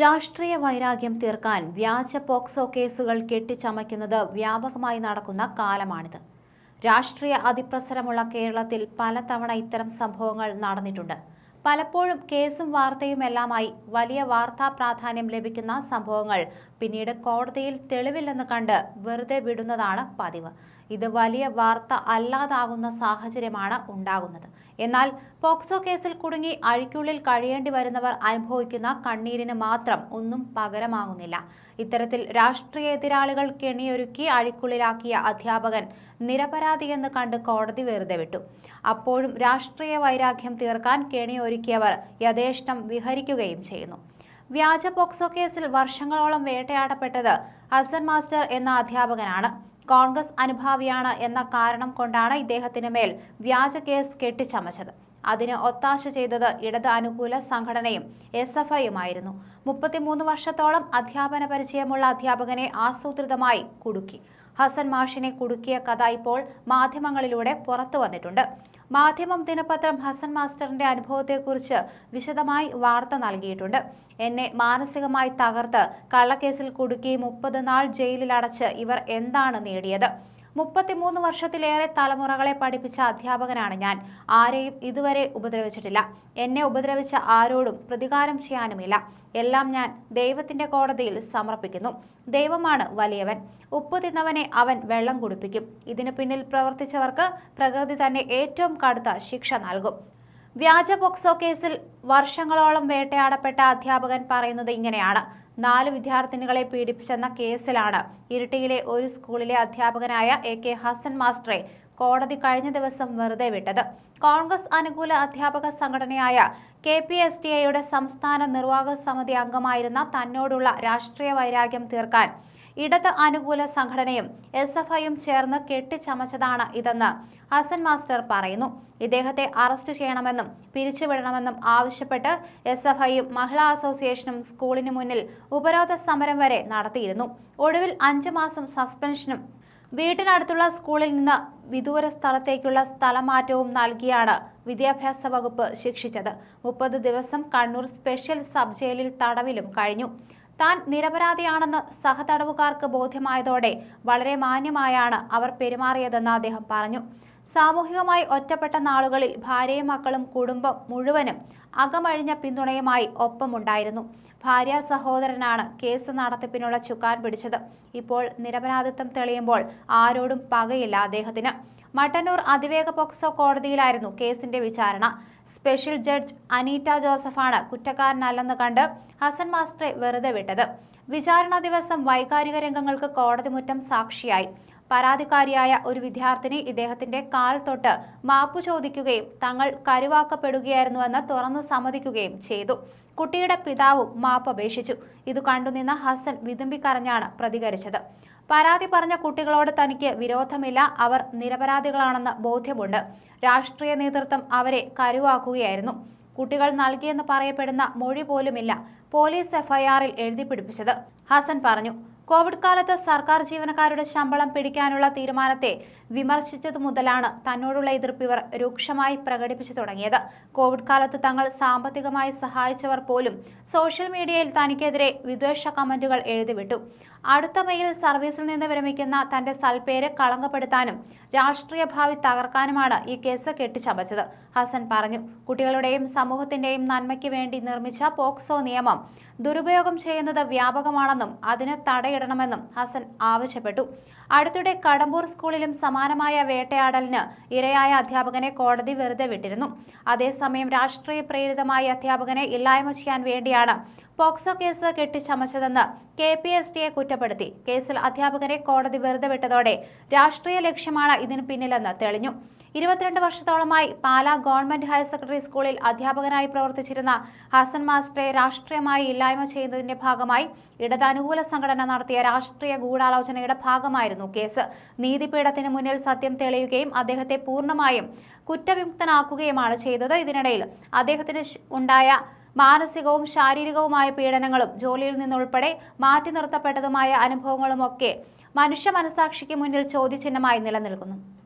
രാഷ്ട്രീയ വൈരാഗ്യം തീർക്കാൻ വ്യാജ പോക്സോ കേസുകൾ കെട്ടിച്ചമയ്ക്കുന്നത് വ്യാപകമായി നടക്കുന്ന കാലമാണിത്. രാഷ്ട്രീയ അതിപ്രസരമുള്ള കേരളത്തിൽ പലതവണ ഇത്തരം സംഭവങ്ങൾ നടന്നിട്ടുണ്ട്. പലപ്പോഴും കേസും വാർത്തയുമെല്ലാമായി വലിയ വാർത്താ പ്രാധാന്യം ലഭിക്കുന്ന സംഭവങ്ങൾ പിന്നീട് കോടതിയിൽ തെളിവില്ലെന്ന് കണ്ട് വെറുതെ വിടുന്നതാണ് പതിവ്. ഇത് വലിയ വാർത്ത അല്ലാതാകുന്ന സാഹചര്യമാണ് ഉണ്ടാകുന്നത്. എന്നാൽ പോക്സോ കേസിൽ കുടുങ്ങി അഴിക്കുള്ളിൽ കഴിയേണ്ടി വരുന്നവർ അനുഭവിക്കുന്ന കണ്ണീരിന് മാത്രം ഒന്നും പകരമാകുന്നില്ല. ഇത്തരത്തിൽ രാഷ്ട്രീയ എതിരാളികൾ കെണിയൊരുക്കി അഴിക്കുള്ളിലാക്കിയ അധ്യാപകൻ നിരപരാധിയെന്ന് കണ്ട് കോടതി വെറുതെ വിട്ടു. അപ്പോഴും രാഷ്ട്രീയ വൈരാഗ്യം തീർക്കാൻ കെണിയൊരുക്കിയവർ യഥേഷ്ടം വിഹരിക്കുകയും ചെയ്യുന്നു. വ്യാജ പോക്സോ കേസിൽ വർഷങ്ങളോളം വേട്ടയാടപ്പെട്ടത് ഹസൻ മാസ്റ്റർ എന്ന അധ്യാപകനാണ്. കോൺഗ്രസ് അനുഭാവിയാണ് എന്ന കാരണം കൊണ്ടാണ് ഇദ്ദേഹത്തിന് മേൽ വ്യാജ കേസ് കെട്ടിച്ചമച്ചത്. അതിന് ഒത്താശ ചെയ്തത് ഇടത് അനുകൂല സംഘടനയും എസ് എഫ് ഐയുമായിരുന്നു. മുപ്പത്തിമൂന്ന് വർഷത്തോളം അധ്യാപന പരിചയമുള്ള അധ്യാപകനെ ആസൂത്രിതമായി കുടുക്കി. ഹസൻ മാഷിനെ കുടുക്കിയ കഥ ഇപ്പോൾ മാധ്യമങ്ങളിലൂടെ പുറത്തു വന്നിട്ടുണ്ട്. മാധ്യമം ദിനപത്രം ഹസൻ മാസ്റ്ററിന്റെ അനുഭവത്തെക്കുറിച്ച് വിശദമായി വാർത്ത നൽകിയിട്ടുണ്ട്. എന്നെ മാനസികമായി തകർത്ത് കള്ളക്കേസിൽ കുടുക്കി മുപ്പത് നാൾ ജയിലിൽ അടച്ച് ഇവർ എന്താണ് നേടിയത്? മുപ്പത്തിമൂന്ന് വർഷത്തിലേറെ തലമുറകളെ പഠിപ്പിച്ച അധ്യാപകനാണ് ഞാൻ. ആരെയും ഇതുവരെ ഉപദ്രവിച്ചിട്ടില്ല. എന്നെ ഉപദ്രവിച്ച ആരോടും പ്രതികാരം ചെയ്യാനുമില്ല. എല്ലാം ഞാൻ ദൈവത്തിന്റെ കോടതിയിൽ സമർപ്പിക്കുന്നു. ദൈവമാണ് വലിയവൻ. ഉപ്പ് തിന്നവനെ അവൻ വെള്ളം കുടിപ്പിക്കും. ഇതിനു പിന്നിൽ പ്രവർത്തിച്ചവർക്ക് പ്രകൃതി തന്നെ ഏറ്റവും കടുത്ത ശിക്ഷ നൽകും. വ്യാജ പോക്സോ കേസിൽ വർഷങ്ങളോളം വേട്ടയാടപ്പെട്ട അധ്യാപകൻ പറയുന്നത് ഇങ്ങനെയാണ്. നാല് വിദ്യാർത്ഥിനികളെ പീഡിപ്പിച്ചെന്ന കേസിലാണ് ഇരിട്ടിയിലെ ഒരു സ്കൂളിലെ അധ്യാപകനായ എ കെ ഹസൻ മാസ്റ്ററെ കോടതി കഴിഞ്ഞ ദിവസം വെറുതെ വിട്ടത്. കോൺഗ്രസ് അനുകൂല അധ്യാപക സംഘടനയായ കെ പി എസ് ടി ഐയുടെ സംസ്ഥാന നിർവാഹക സമിതി അംഗമായിരുന്ന തന്നോടുള്ള രാഷ്ട്രീയ വൈരാഗ്യം തീർക്കാൻ ഇടത് അനുകൂല സംഘടനയും എസ് എഫ് ഐയും ചേർന്ന് കെട്ടിച്ചമച്ചതാണ് ഇതെന്ന് ഹസൻ മാസ്റ്റർ പറയുന്നു. ഇദ്ദേഹത്തെ അറസ്റ്റ് ചെയ്യണമെന്നും പിരിച്ചുവിടണമെന്നും ആവശ്യപ്പെട്ട് എസ് എഫ് ഐയും മഹിളാ അസോസിയേഷനും സ്കൂളിന് മുന്നിൽ ഉപരോധ സമരം വരെ നടത്തിയിരുന്നു. ഒടുവിൽ അഞ്ചു മാസം സസ്പെൻഷനും വീട്ടിനടുത്തുള്ള സ്കൂളിൽ നിന്ന് വിദൂര സ്ഥലത്തേക്കുള്ള സ്ഥലമാറ്റവും നൽകിയാണ് വിദ്യാഭ്യാസ വകുപ്പ് ശിക്ഷിച്ചത്. മുപ്പത് ദിവസം കണ്ണൂർ സ്പെഷ്യൽ സബ് ജയിലിൽ തടവിലും കഴിഞ്ഞു. താൻ നിരപരാധിയാണെന്ന് സഹതടവുകാർക്ക് ബോധ്യമായതോടെ വളരെ മാന്യമായാണ് അവർ പെരുമാറിയതെന്ന് അദ്ദേഹം പറഞ്ഞു. സാമൂഹികമായി ഒറ്റപ്പെട്ട നാളുകളിൽ ഭാര്യയും മക്കളും കുടുംബം മുഴുവനും അകമഴിഞ്ഞ പിന്തുണയുമായി ഒപ്പമുണ്ടായിരുന്നു. ഭാര്യ സഹോദരനാണ് കേസ് നടത്തിപ്പിനുള്ള ചുക്കാൻ പിടിച്ചത്. ഇപ്പോൾ നിരപരാധിത്വം തെളിയുമ്പോൾ ആരോടും പകയില്ല അദ്ദേഹത്തിന്. മട്ടന്നൂർ അതിവേഗ പോക്സോ കോടതിയിലായിരുന്നു കേസിന്റെ വിചാരണ. സ്പെഷ്യൽ ജഡ്ജ് അനീറ്റ ജോസഫാണ് കുറ്റക്കാരനല്ലെന്ന് കണ്ട് ഹസൻ മാസ്റ്ററെ വെറുതെ വിട്ടത്. വിചാരണ ദിവസം വൈകാരിക രംഗങ്ങൾക്ക് കോടതി മുറ്റം സാക്ഷിയായി. പരാതിക്കാരിയായ ഒരു വിദ്യാർത്ഥിനി ഇദ്ദേഹത്തിന്റെ കാൽ തൊട്ട് മാപ്പു ചോദിക്കുകയും തങ്ങൾ കരുവാക്കപ്പെടുകയായിരുന്നുവെന്ന് തുറന്നു സമ്മതിക്കുകയും ചെയ്തു. കുട്ടിയുടെ പിതാവും മാപ്പ് അപേക്ഷിച്ചു ഇത് കണ്ടുനിന്ന ഹസൻ വിതുമ്പിക്കരഞ്ഞാണ് പ്രതികരിച്ചത്. പരാതി പറഞ്ഞ കുട്ടികളോട് തനിക്ക് വിരോധമില്ല. അവർ നിരപരാധികളാണെന്ന് ബോധ്യമുണ്ട്. രാഷ്ട്രീയ നേതൃത്വം അവരെ കരുവാക്കുകയായിരുന്നു. കുട്ടികൾ നൽകിയെന്ന് പറയപ്പെടുന്ന മൊഴി പോലുമില്ല പോലീസ് എഫ്ഐആറിൽ എഴുതി പിടിപ്പിച്ചത്. ഹസൻ പറഞ്ഞു കോവിഡ് കാലത്ത് സർക്കാർ ജീവനക്കാരുടെ ശമ്പളം പിടിക്കാനുള്ള തീരുമാനത്തെ വിമർശിച്ചതു മുതലാണ് തന്നോടുള്ള എതിർപ്പ് ഇവർ രൂക്ഷമായി പ്രകടിപ്പിച്ചു തുടങ്ങിയത്. കോവിഡ് കാലത്ത് തങ്ങൾ സാമ്പത്തികമായി സഹായിച്ചവർ പോലും സോഷ്യൽ മീഡിയയിൽ തനിക്കെതിരെ വിദ്വേഷ കമന്റുകൾ എഴുതിവിട്ടു. അടുത്ത മെയിൽ സർവീസിൽ നിന്ന് വിരമിക്കുന്ന തന്റെ സൽപ്പേര് കളങ്കപ്പെടുത്താനും രാഷ്ട്രീയ ഭാവി തകർക്കാനുമാണ് ഈ കേസ് കെട്ടിച്ചമച്ചത്. ഹസൻ പറഞ്ഞു കുട്ടികളുടെയും സമൂഹത്തിന്റെയും നന്മയ്ക്ക് വേണ്ടി നിർമ്മിച്ച പോക്സോ നിയമം ദുരുപയോഗം ചെയ്യുന്നത് വ്യാപകമാണെന്നും അതിന് തടയിടണമെന്നും ഹസൻ ആവശ്യപ്പെട്ടു. അടുത്തിടെ കടമ്പൂർ സ്കൂളിലും സമാനമായ വേട്ടയാടലിന് ഇരയായ അധ്യാപകനെ കോടതി വെറുതെ വിട്ടിരുന്നു. അതേസമയം രാഷ്ട്രീയ പ്രേരിതമായ അധ്യാപകനെ ഇല്ലായ്മ ചെയ്യാൻ വേണ്ടിയാണ് പോക്സോ കേസ് കെട്ടിച്ചമച്ചതെന്ന് കെ പി എസ് ടിയെ കുറ്റപ്പെടുത്തി. കേസിൽ അധ്യാപകനെ കോടതി വെറുതെ വിട്ടതോടെ രാഷ്ട്രീയ ലക്ഷ്യമാണ് ഇതിന് പിന്നിലെന്ന് തെളിഞ്ഞു. ഇരുപത്തിരണ്ട് വർഷത്തോളമായി പാലാ ഗവൺമെന്റ് ഹയർ സെക്കൻഡറി സ്കൂളിൽ അധ്യാപകനായി പ്രവർത്തിച്ചിരുന്ന ഹസൻ മാസ്റ്ററെ രാഷ്ട്രീയമായി ഇല്ലായ്മ ചെയ്യുന്നതിന്റെ ഭാഗമായി ഇടതനുകൂല സംഘടന നടത്തിയ രാഷ്ട്രീയ ഗൂഢാലോചനയുടെ ഭാഗമായിരുന്നു കേസ്. നീതിപീഠത്തിന് മുന്നിൽ സത്യം തെളിയുകയും അദ്ദേഹത്തെ പൂർണമായും കുറ്റവിമുക്തനാക്കുകയുമാണ് ചെയ്തത്. ഇതിനിടയിൽ അദ്ദേഹത്തിന് ഉണ്ടായ മാനസികവും ശാരീരികവുമായ പീഡനങ്ങളും ജോലിയിൽ നിന്നുൾപ്പെടെ മാറ്റി നിർത്തപ്പെട്ടതുമായ അനുഭവങ്ങളുമൊക്കെ മനുഷ്യ മനസാക്ഷിക്ക് മുന്നിൽ ചോദ്യചിഹ്നമായി നിലനിൽക്കുന്നു.